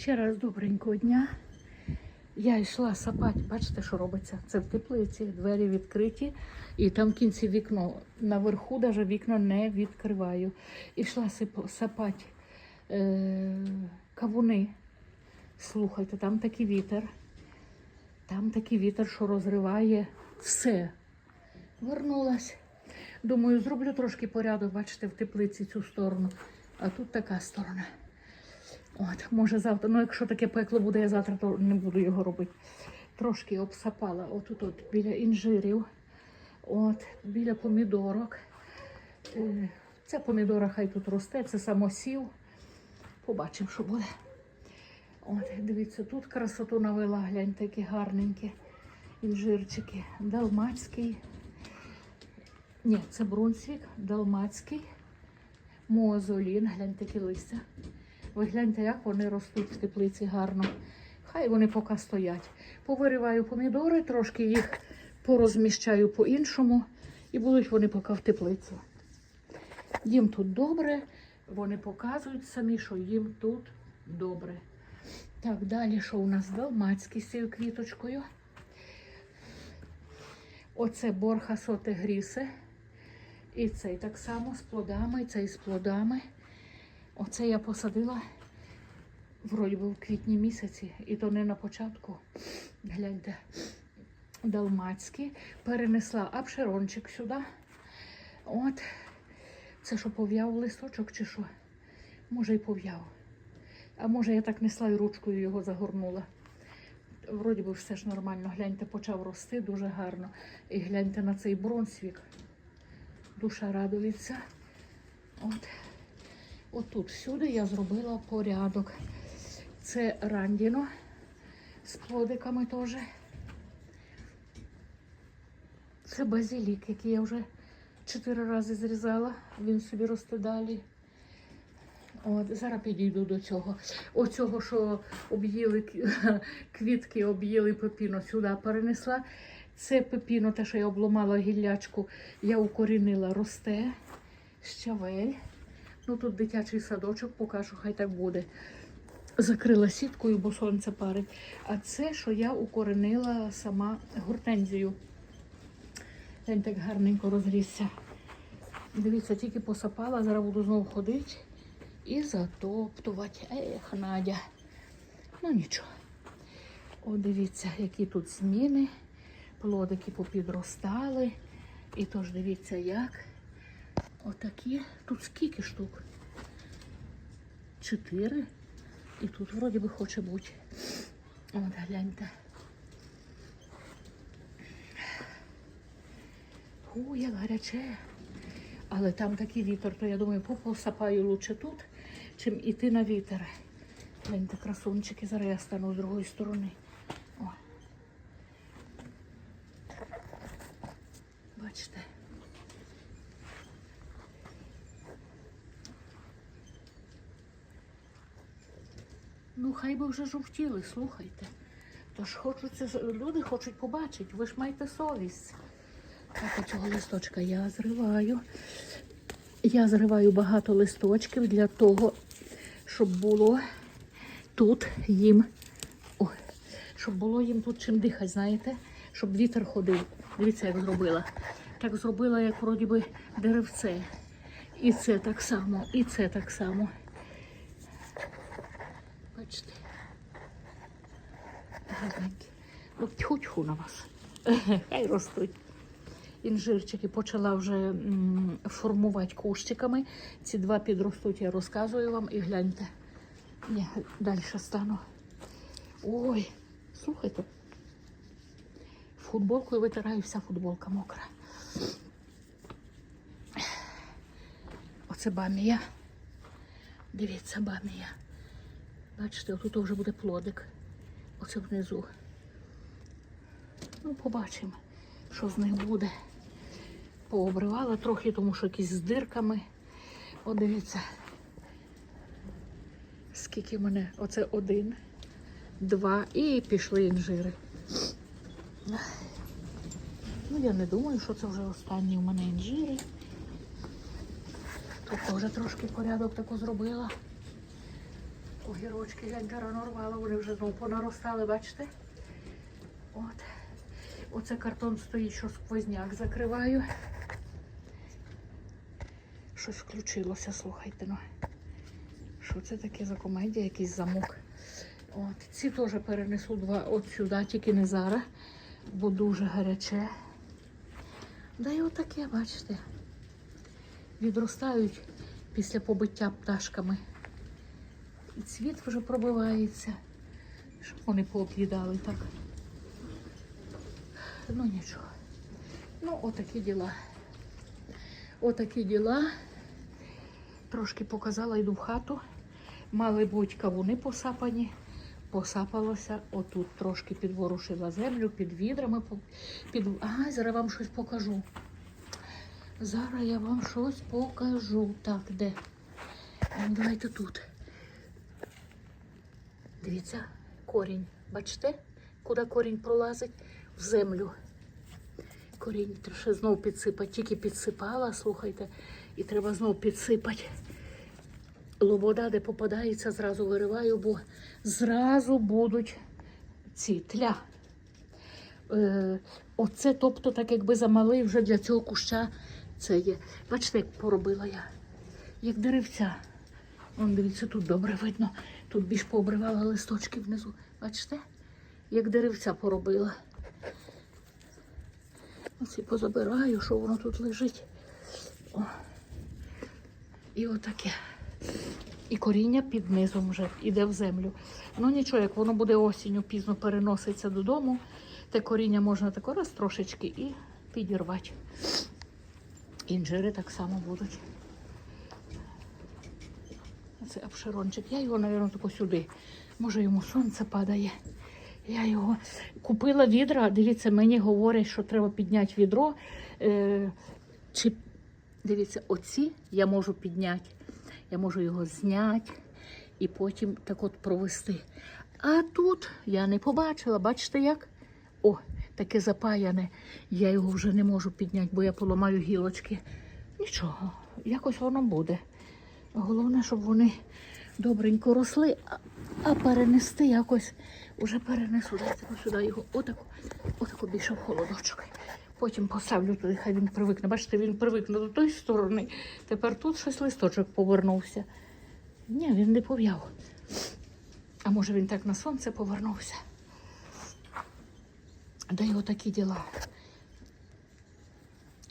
Ще раз добренького дня. Я йшла сапати, бачите, що робиться? Це в теплиці, двері відкриті, і там в кінці вікно. Наверху навіть вікно не відкриваю. Ішла сапати е- кавуни. Слухайте, там такий вітер. Там такий вітер, що розриває все. Вернулась. Думаю, зроблю трошки порядок, бачите, в теплиці цю сторону. А тут така сторона. От, може завтра, ну якщо таке пекло буде, я завтра то не буду його робити. Трошки обсапала отут от біля інжирів, от, біля помідорок. Е, Ця помідора хай тут росте, це самосів. Побачимо, що буде. От, дивіться, тут красоту навела, гляньте, які гарненькі інжирчики. Далмацький. Ні, це Брунсвік, Далмацький, Моазолін, гляньте, які листя. Ви гляньте, як вони ростуть в теплиці гарно. Хай вони поки стоять. Повириваю помідори, трошки їх порозміщаю по-іншому, і будуть вони поки в теплиці. Їм тут добре, вони показують самі, що їм тут добре. Так, далі, що у нас далмацький з цією квіточкою. Оце борха соте грісе. І цей так само з плодами, цей з плодами. Оце я посадила вроді би в квітні місяці, і то не на початку. Гляньте, далмацький. Перенесла апшерончик сюди. От. Це що пов'яв листочок чи що? Може і пов'яв. А може я так несла і ручкою його загорнула. Вроді би все ж нормально. Гляньте, почав рости дуже гарно. І гляньте на цей бронсвік. Душа радується. От. Отут всюди я зробила порядок. Це рандіно з плодиками теж. Це базилік, який я вже чотири рази зрізала. Він собі росте далі. От, зараз підійду до цього. Оцього, що об'їли квітки, об'їли пепіно, сюди перенесла. Це пепіно, те, що я обломала гіллячку, я укорінила, росте. Щавель. Ну тут дитячий садочок, покажу, хай так буде. Закрила сіткою, бо сонце парить. А це, що я укоренила сама гортензію. Він так гарненько розрісся. Дивіться, тільки посапала, зараз буду знову ходити і затоптувати. Ех, Надя. Ну нічого. О, дивіться, які тут зміни. Плодики попідростали. І тож дивіться, як. Отакі. Тут скільки штук? Чотири. І тут вроді би хоче бути. От, гляньте. О, як гаряче. Але там такий вітер, то я думаю, посапаю лучше тут, чим іти на вітер. Гляньте, красунчики, зараз я стану з другої сторони. О. Бачите. Ну, хай би вже жовтіли, слухайте. Тож хочуться, ж- люди хочуть побачити, ви ж маєте совість. Так, цього листочка я зриваю. Я зриваю багато листочків для того, щоб було тут їм. О, щоб було їм тут чим дихати, знаєте? Щоб вітер ходив. Дивіться, як зробила. Так зробила, як вроді би деревце. І це так само, і це так само. Бачите. Гарненькі. Ну, тьху-тьху на вас. Хай ростуть. Інжирчики почала вже формувати кущиками. Ці два підростуть, я розказую вам і гляньте. Ні, далі стану. Ой, слухайте. Футболкою витираю, вся футболка мокра. Оце бамія. Дивіться, бамія. Бачите, отут вже буде плодик. Оце внизу. Ну, побачимо, що з них буде. Пообривала трохи, тому що якісь з дирками. О, дивіться. Скільки мене? Оце один, два і пішли інжири. Ну, я не думаю, що це вже останні у мене інжири. Тут теж трошки порядок таку зробила. Огірочки гляньте рано рвала, вони вже знову понаростали, бачите? От. Оце картон стоїть, що сквозняк закриваю. Щось включилося, слухайте. Ну. Що це таке за комедія, якийсь замок? От. Ці теж перенесу два от сюди, тільки не зараз, бо дуже гаряче. Да й отаке, бачите. Відростають після побиття пташками. І цвіт вже пробивається. Щоб вони пооб'їдали так. Ну нічого. Ну, отакі діла. Отакі діла. Трошки показала, йду в хату. Мали бути кавуни посапані. Посапалося, отут трошки підворушила землю, під відрами. Під... Ага, зараз вам щось покажу. Зараз я вам щось покажу. Так, де? Давайте тут. Дивіться, корінь. Бачите, куди корінь пролазить? В землю. Корінь треба знову підсипати. Тільки підсипала, слухайте, і треба знову підсипати. Лобода, де попадається, зразу вириваю, бо зразу будуть ці тля. Е, оце, тобто, так якби замалий вже для цього куща це є. Бачите, як поробила я? Як деревця. Вон, дивіться, тут добре видно. Тут більш пообривала листочки внизу. Бачите? Як деревця поробила. Оці позабираю, що воно тут лежить. О. І отаке. І коріння під низом вже йде в землю. Ну нічого, як воно буде осінню, пізно переноситься додому, те коріння можна тако раз трошечки і підірвати. Інжири так само будуть. Це обширончик. Я його, мабуть, тако сюди. Може йому сонце падає. Я його купила відра. Дивіться, мені говорять, що треба підняти відро. Е, чи дивіться, оці я можу підняти. Я можу його зняти і потім так от провести. А тут я не побачила, бачите як? О, таке запаяне. Я його вже не можу підняти, бо я поламаю гілочки. Нічого, якось воно буде. Головне, щоб вони добренько росли, а, перенести якось уже перенесу. Дайте сюди його отако, отако більше холодочок. Потім поставлю туди, хай він привикне. Бачите, він привикне до тої сторони. Тепер тут щось листочок повернувся. Ні, він не пов'яв. А може він так на сонце повернувся. Да й отакі діла.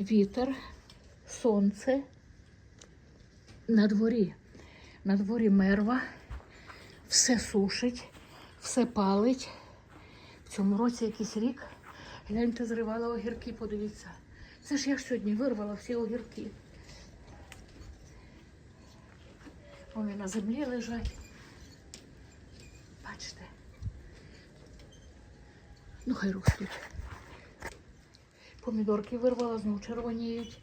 Вітер, сонце. На дворі. На дворі мерва. Все сушить, все палить. В цьому році якийсь рік. Гляньте, зривала огірки, подивіться. Це ж я сьогодні вирвала всі огірки. Вони на землі лежать. Бачите. Ну, хай ростуть. Помідорки вирвала, знову червоніють.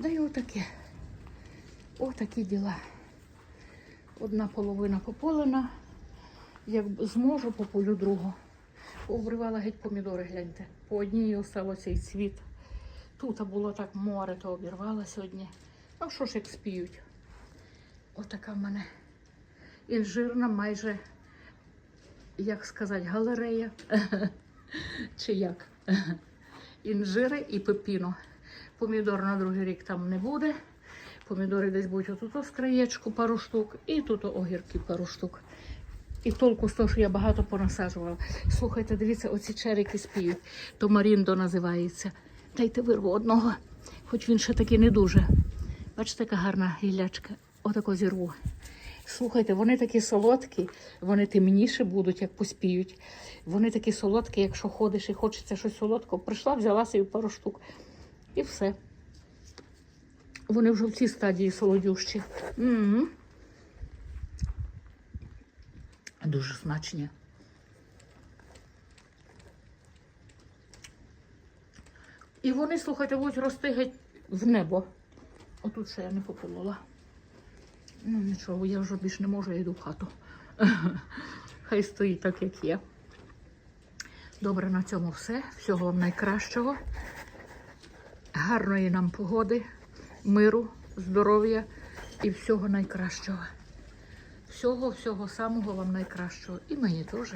Да й отаке. Отакі діла. Одна половина пополена. Як зможу, пополю другу. Обривала геть помідори, гляньте. По одній осталося і цвіт. Тут було так море, то обірвала сьогодні. Ну що ж як спіють? Отака в мене інжирна, майже, як сказати, галерея. Чи як? Інжири і пепіно. Помідор на другий рік там не буде. Помідори десь будуть отут з краєчку пару штук, і тут огірки пару штук. І толку з того, що я багато понасаджувала. Слухайте, дивіться, оці черики спіють. То Маріндо називається. Дайте вирву одного, хоч він ще такий не дуже. Бачите, яка гарна гілячка. Отако зірву. Слухайте, вони такі солодкі, вони темніші будуть, як поспіють. Вони такі солодкі, якщо ходиш і хочеться щось солодкого. Прийшла, взяла собі пару штук. І все. Вони вже в цій стадії солодющі. М-м. Дуже смачні. І вони, слухайте, будуть рости геть в небо. Отут ще я не пополола. Ну нічого, я вже більше не можу, я йду в хату. Хай стоїть так, як є. Добре, на цьому все. Всього вам найкращого. Гарної нам погоди, миру, здоров'я і всього найкращого. всього, всього самого вам найкращого. І мені теж.